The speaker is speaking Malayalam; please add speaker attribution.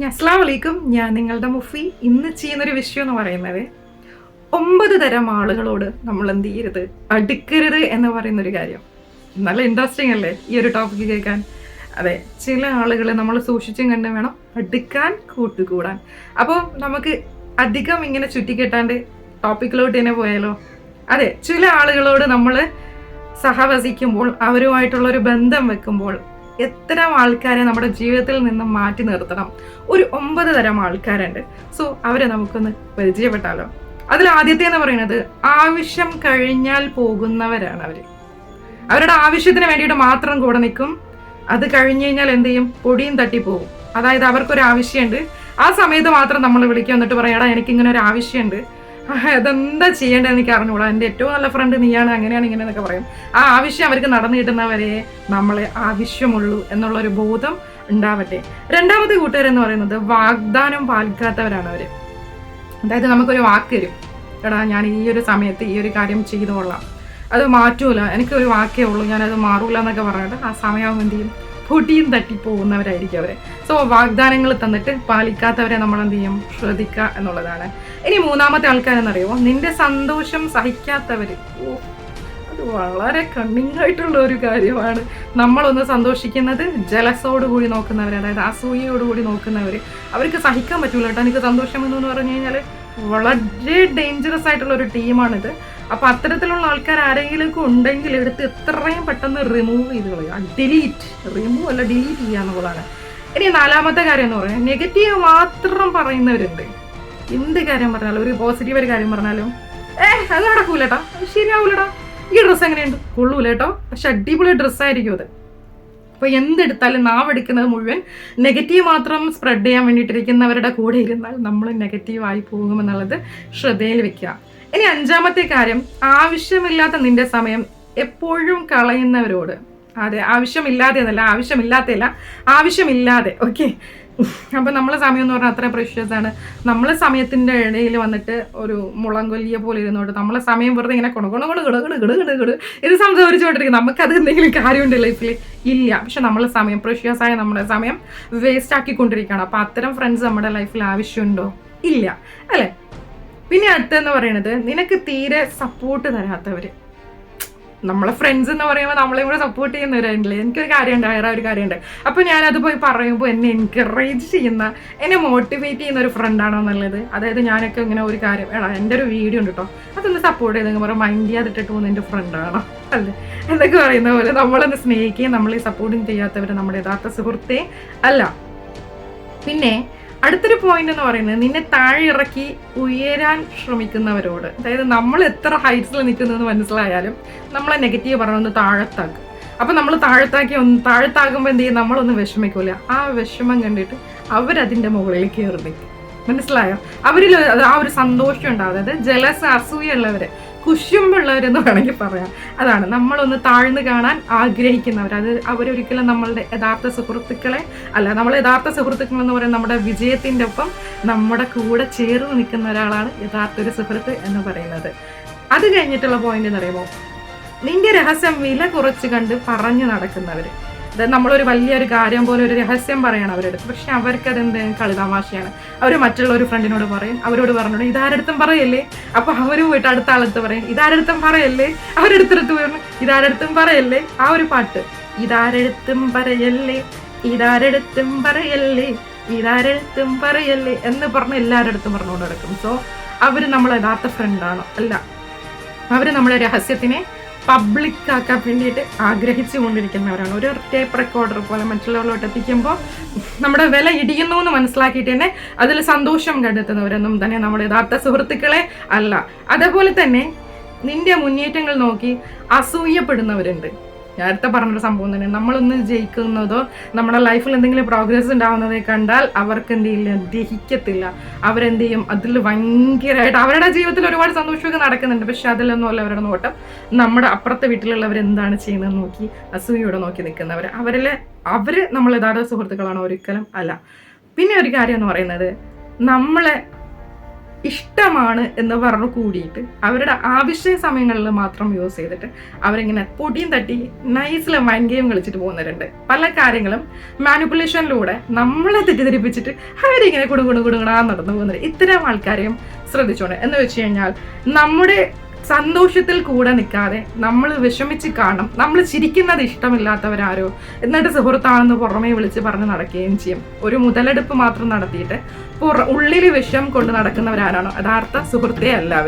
Speaker 1: അസ്ലാം വലൈക്കും ഞാൻ നിങ്ങളുടെ മുഫി. ഇന്ന് ചെയ്യുന്നൊരു വിഷയം എന്ന് പറയുന്നത് ഒമ്പത് തരം ആളുകളോട് നമ്മൾ എന്ത് ചെയ്യരുത് അടുക്കരുത് എന്ന് പറയുന്നൊരു കാര്യം. നല്ല ഇൻട്രസ്റ്റിംഗ് അല്ലേ ഈ ഒരു ടോപ്പിക്ക് കേൾക്കാൻ? അതെ ചില ആളുകളെ നമ്മൾ സൂക്ഷിച്ചും കണ്ട് വേണം അടുക്കാൻ കൂട്ടുകൂടാൻ. അപ്പോൾ നമുക്ക് അധികം ഇങ്ങനെ ചുറ്റിക്കെട്ടാണ്ട് ടോപ്പിക്കിലോട്ട് തന്നെ പോയാലോ? അതെ ചില ആളുകളോട് നമ്മൾ സഹവസിക്കുമ്പോൾ അവരുമായിട്ടുള്ള ഒരു ബന്ധം വെക്കുമ്പോൾ എത്തരം ആൾക്കാരെ നമ്മുടെ ജീവിതത്തിൽ നിന്ന് മാറ്റി നിർത്തണം? ഒരു ഒമ്പത് തരം ആൾക്കാരുണ്ട്. സോ അവരെ നമുക്കൊന്ന് പരിചയപ്പെട്ടാലോ? അതിൽ ആദ്യത്തെ എന്ന് പറയുന്നത് ആവശ്യം കഴിഞ്ഞാൽ പോകുന്നവരാണ് അവർ. അവരുടെ ആവശ്യത്തിന് വേണ്ടിയിട്ട് മാത്രം കൂടെ നിൽക്കും. അത് കഴിഞ്ഞു കഴിഞ്ഞാൽ എന്ത് ചെയ്യും? പൊടിയും തട്ടിപ്പോകും അതായത് അവർക്കൊരു ആവശ്യമുണ്ട്. ആ സമയത്ത് മാത്രം നമ്മൾ വിളിക്കുക എന്നിട്ട് പറയാടാ എനിക്കിങ്ങനെ ഒരു ആവശ്യമുണ്ട്. അതെന്താ ചെയ്യേണ്ടത് എനിക്ക് അറിഞ്ഞുകൂടാ എന്റെ ഏറ്റവും നല്ല ഫ്രണ്ട് നീയാണ് അങ്ങനെയാണ് ഇങ്ങനെ എന്നൊക്കെ പറയും. ആ ആവശ്യം അവർക്ക് നടന്നു കിട്ടുന്നവരെ നമ്മളെ ആവശ്യമുള്ളൂ എന്നുള്ളൊരു ബോധം ഉണ്ടാവട്ടെ. രണ്ടാമത്തെ കൂട്ടുകാരെന്ന് പറയുന്നത് വാഗ്ദാനം പാലിക്കാത്തവരാണ് അവർ അതായത് നമുക്കൊരു വാക്ക് തരും. എടാ ഞാൻ ഈ ഒരു സമയത്ത് ഈ ഒരു കാര്യം ചെയ്തു കൊള്ളാം. അത് മാറ്റൂല. എനിക്ക് ഒരു വാക്കേ ഉള്ളൂ. ഞാനത് മാറൂല എന്നൊക്കെ പറഞ്ഞിട്ട് ആ സമയമാകുമ്പോൾ എന്ത് ചെയ്യും? പൊടിയും തട്ടി പോകുന്നവരായിരിക്കും അവരെ. സോ വാഗ്ദാനങ്ങൾ തന്നിട്ട് പാലിക്കാത്തവരെ നമ്മൾ എന്ത് ചെയ്യും? ശ്രദ്ധിക്കുക എന്നുള്ളതാണ്. ഇനി മൂന്നാമത്തെ ആൾക്കാരെന്നറിയുമോ നിന്റെ സന്തോഷം സഹിക്കാത്തവര്. ഓ അത് വളരെ കണ്ണിങ് ആയിട്ടുള്ള ഒരു കാര്യമാണ്. നമ്മളൊന്ന് സന്തോഷിക്കുന്നത് ജലസോട് കൂടി നോക്കുന്നവർ അതായത് അസൂയയോട് കൂടി നോക്കുന്നവർ അവർക്ക് സഹിക്കാൻ പറ്റൂല കേട്ടോ. എനിക്ക് സന്തോഷം എന്ന് പറഞ്ഞു കഴിഞ്ഞാൽ വളരെ ഡേഞ്ചറസ് ആയിട്ടുള്ള ഒരു ടീമാണിത്. അപ്പൊ അത്തരത്തിലുള്ള ആൾക്കാർ ആരെങ്കിലും ഉണ്ടെങ്കിൽ എടുത്ത് എത്രയും പെട്ടെന്ന് റിമൂവ് ചെയ്ത് കളയുക. ഡിലീറ്റ് റിമൂവ് അല്ല ഡിലീറ്റ് ചെയ്യുക എന്നുള്ളതാണ്. ഇനി നാലാമത്തെ കാര്യം എന്ന് പറയാം. നെഗറ്റീവ് മാത്രം പറയുന്നവരുണ്ട്. എന്ത് കാര്യം പറഞ്ഞാലും ഒരു പോസിറ്റീവ് ഒരു കാര്യം പറഞ്ഞാലും. ഏ അത് നടക്കൂലട്ടോ അത് ശരിയാവൂലടാ ഈ ഡ്രസ്സ് എങ്ങനെയുണ്ട്? കൊള്ളൂല കേട്ടോ പക്ഷെ അടിപൊളി ഡ്രസ്സായിരിക്കും അത്. അപ്പോൾ എന്തെടുത്താലും നാവ് എടുക്കുന്നത് മുഴുവൻ നെഗറ്റീവ് മാത്രം സ്പ്രെഡ് ചെയ്യാൻ വേണ്ടിയിട്ടിരിക്കുന്നവരുടെ കൂടെ ഇരുന്നാൽ നമ്മൾ നെഗറ്റീവ് ആയി പോകുമെന്നുള്ളത് ശ്രദ്ധയിൽ വെക്കുക. ഇനി അഞ്ചാമത്തെ കാര്യം ആവശ്യമില്ലാത്ത നിന്റെ സമയം എപ്പോഴും കളയുന്നവരോട്. അതെ ആവശ്യമില്ലാതെ എന്നല്ല ആവശ്യമില്ലാത്തല്ല ആവശ്യമില്ലാതെ ഓക്കെ അപ്പൊ നമ്മളെ സമയം എന്ന് പറഞ്ഞാൽ അത്ര പ്രഷ്യസ് ആണ്. നമ്മളെ സമയത്തിന്റെ ഇടയിൽ വന്നിട്ട് ഒരു മുളങ്കൊല്ലിയെ പോലെ ഇരുന്നോട്ട് നമ്മളെ സമയം വെറുതെ ഇങ്ങനെ കൊണ കൊണ കൊണ കിട കിട കിട കിട ഇത് സംസാരിച്ചുകൊണ്ടിരിക്കും നമുക്കത് എന്തെങ്കിലും കാര്യമുണ്ട് ലൈഫിൽ ഇല്ല. പക്ഷെ നമ്മളെ സമയം പ്രഷ്യസ് ആയ നമ്മുടെ സമയം വേസ്റ്റ് ആക്കിക്കൊണ്ടിരിക്കുകയാണ്. അപ്പൊ അത്തരം ഫ്രണ്ട്സ് നമ്മുടെ ലൈഫിൽ ആവശ്യമുണ്ടോ? ഇല്ല. അല്ലെ? പിന്നെ അടുത്തെന്ന് പറയുന്നത് നിനക്ക് തീരെ സപ്പോർട്ട് തരാത്തവര്. നമ്മളെ ഫ്രണ്ട്സ് എന്ന് പറയുമ്പോൾ നമ്മളെ കൂടെ സപ്പോർട്ട് ചെയ്യുന്നവരുണ്ടല്ലേ എനിക്കൊരു കാര്യമുണ്ട് വേറെ ഒരു കാര്യമുണ്ട്. അപ്പോൾ ഞാനത് പോയി പറയുമ്പോൾ എന്നെ എൻകറേജ് ചെയ്യുന്ന എന്നെ മോട്ടിവേറ്റ് ചെയ്യുന്ന ഒരു ഫ്രണ്ടാണോ എന്നുള്ളത്. അതായത് ഞാനൊക്കെ ഇങ്ങനെ ഒരു കാര്യം എടാ എന്റെ ഒരു വീഡിയോ ഉണ്ട് കേട്ടോ അതൊന്ന് സപ്പോർട്ട് ചെയ്തെങ്കിൽ പറയാം മൈൻഡ് ചെയ്യാതിട്ടിട്ട് പോകുന്ന എന്റെ ഫ്രണ്ടാണോ അല്ലേ? എന്നൊക്കെ പറയുന്ന പോലെ നമ്മളൊന്ന് സ്നേഹിക്കുകയും നമ്മളെ സപ്പോർട്ടും ചെയ്യാത്തവർ നമ്മുടെ യഥാർത്ഥ സുഹൃത്തെ അല്ല. പിന്നെ അടുത്തൊരു പോയിന്റ് എന്ന് പറയുന്നത് നിന്നെ താഴെ ഇറക്കി ഉയരാൻ ശ്രമിക്കുന്നവരോട്. അതായത് നമ്മൾ എത്ര ഹൈറ്റ്സിൽ നിൽക്കുന്നതെന്ന് മനസ്സിലായാലും നമ്മളെ നെഗറ്റീവ് പറഞ്ഞൊന്ന് താഴത്താക്കും. അപ്പം നമ്മൾ താഴത്താക്കി ഒന്ന് താഴത്താകുമ്പോൾ എന്ത് ചെയ്യും? നമ്മളൊന്നും വിഷമിക്കൂല. ആ വിഷമം കണ്ടിട്ട് അവരതിന്റെ മുകളിൽ കയറി നിൽക്കും. മനസ്സിലായോ? അവരിൽ ആ ഒരു സന്തോഷം ഉണ്ടാവും. അതായത് ജലസ് അസൂയുള്ളവര് കുശുമ്പുള്ളവരെന്ന് വേണമെങ്കിൽ പറയാം. അതാണ് നമ്മളൊന്ന് താഴ്ന്ന് കാണാൻ ആഗ്രഹിക്കുന്നവർ. അത് അവരൊരിക്കലും നമ്മളുടെ യഥാർത്ഥ സുഹൃത്തുക്കളെ അല്ല നമ്മൾ യഥാർത്ഥ സുഹൃത്തുക്കൾ എന്ന് പറയുന്നത് നമ്മുടെ വിജയത്തിന്റെ ഒപ്പം നമ്മുടെ കൂടെ ചേർന്ന് നിൽക്കുന്ന ഒരാളാണ് യഥാർത്ഥ ഒരു സുഹൃത്ത് എന്ന് പറയുന്നത്. അത് കഴിഞ്ഞിട്ടുള്ള പോയിന്റ് എന്ന് പറയുമ്പോൾ നിന്റെ രഹസ്യം വില കുറച്ച് കണ്ട് പറഞ്ഞു നടക്കുന്നവർ അതായത് നമ്മളൊരു വലിയൊരു കാര്യം പോലെ ഒരു രഹസ്യം പറയണം അവരുടെ അടുത്ത് പക്ഷെ അവർക്ക് അതെന്ത് കളിതാമാശയാണ്. അവർ മറ്റുള്ള ഒരു ഫ്രണ്ടിനോട് പറയും. അവരോട് പറഞ്ഞോട് ഇതാരടുത്തും പറയല്ലേ? അപ്പൊ അവർ പോയിട്ട് അടുത്ത ആളടുത്ത് പറയും ഇതാരടുത്തും പറയല്ലേ? അവരെടുത്തെടുത്ത് പറഞ്ഞു ഇതാരടുത്തും പറയല്ലേ? ആ ഒരു പാട്ട് ഇതാരടുത്തും പറയല്ലേ? ഇതാരടുത്തും പറയല്ലേ? ഇതാരടുത്തും പറയല്ലേ? എന്ന് പറഞ്ഞ് എല്ലാവരുടെ അടുത്തും പറഞ്ഞുകൊണ്ട് നടക്കും. സോ അവർ നമ്മളെ യഥാർത്ഥ ഫ്രണ്ടാണോ അല്ല അവർ നമ്മളെ രഹസ്യത്തിനെ പബ്ലിക് ആക്കാൻ വേണ്ടിയിട്ട് ആഗ്രഹിച്ചു കൊണ്ടിരിക്കുന്നവരാണ് ഒരു ടേപ്പ് റെക്കോർഡർ പോലെ മറ്റുള്ളവരിലോട്ട് എത്തിക്കുമ്പോൾ നമ്മുടെ വില ഇടിയുന്നു എന്ന് മനസ്സിലാക്കിയിട്ട് തന്നെ അതിൽ സന്തോഷം കണ്ടെത്തുന്നവരൊന്നും തന്നെ നമ്മുടെ യഥാർത്ഥ സുഹൃത്തുക്കളെ അല്ല. അതേപോലെ തന്നെ നിന്റെ മുന്നേറ്റങ്ങൾ നോക്കി അസൂയപ്പെടുന്നവരുണ്ട്. നേരത്തെ പറഞ്ഞൊരു സംഭവം തന്നെ. നമ്മളൊന്ന് ജയിക്കുന്നതോ നമ്മുടെ ലൈഫിൽ എന്തെങ്കിലും പ്രോഗ്രസ് ഉണ്ടാവുന്നതേ കണ്ടാൽ അവർക്ക് എന്ത് ചെയ്യില്ല ദഹിക്കത്തില്ല. അവരെന്ത് ചെയ്യും? അതിൽ ഭയങ്കരമായിട്ട് അവരുടെ ജീവിതത്തിൽ ഒരുപാട് സന്തോഷമൊക്കെ നടക്കുന്നുണ്ട്. പക്ഷെ അതിലൊന്നും അല്ല അവരുടെ നോട്ടം. നമ്മുടെ അപ്പുറത്തെ വീട്ടിലുള്ളവർ എന്താണ് ചെയ്യുന്നത് നോക്കി അസൂയോടെ നോക്കി നിൽക്കുന്നവർ അവരിൽ അവർ നമ്മൾ യഥാർത്ഥ സുഹൃത്തുക്കളാണോ ഒരിക്കലും അല്ല. പിന്നെ ഒരു കാര്യം എന്ന് പറയുന്നത് നമ്മളെ ഇഷ്ടമാണ് എന്ന് പറഞ്ഞു കൂടിയിട്ട് അവരുടെ ആവശ്യ സമയങ്ങളിൽ മാത്രം യൂസ് ചെയ്തിട്ട് അവരിങ്ങനെ പൊടിയും തട്ടി നൈസിൽ മൈൻഡ് ഗെയിം കളിച്ചിട്ട് പോകുന്നവരുണ്ട്. പല കാര്യങ്ങളും മാനിപ്പുലേഷനിലൂടെ നമ്മളെ തെറ്റിദ്ധരിപ്പിച്ചിട്ട് അവരിങ്ങനെ കുടു കുടു കുടുങ്ങടാ നടന്നു പോകുന്നത് ഇത്തരം ആൾക്കാരെയും ശ്രദ്ധിച്ചോണ്ട്. എന്ന് വെച്ച് കഴിഞ്ഞാൽ നമ്മുടെ സന്തോഷത്തിൽ കൂടെ നിൽക്കാതെ നമ്മൾ വിഷമിച്ച് കാണും നമ്മൾ ചിരിക്കുന്നത് ഇഷ്ടമില്ലാത്തവരാരോ? എന്നിട്ട് സുഹൃത്താണെന്ന് പുറമേ വിളിച്ച് പറഞ്ഞ് നടക്കുകയും ചെയ്യും. ഒരു മുതലെടുപ്പ് മാത്രം നടത്തിയിട്ട് പുറ ഉള്ളിൽ വിഷം കൊണ്ട് നടക്കുന്നവരാരാണോ? യഥാർത്ഥ സുഹൃത്തേ അല്ല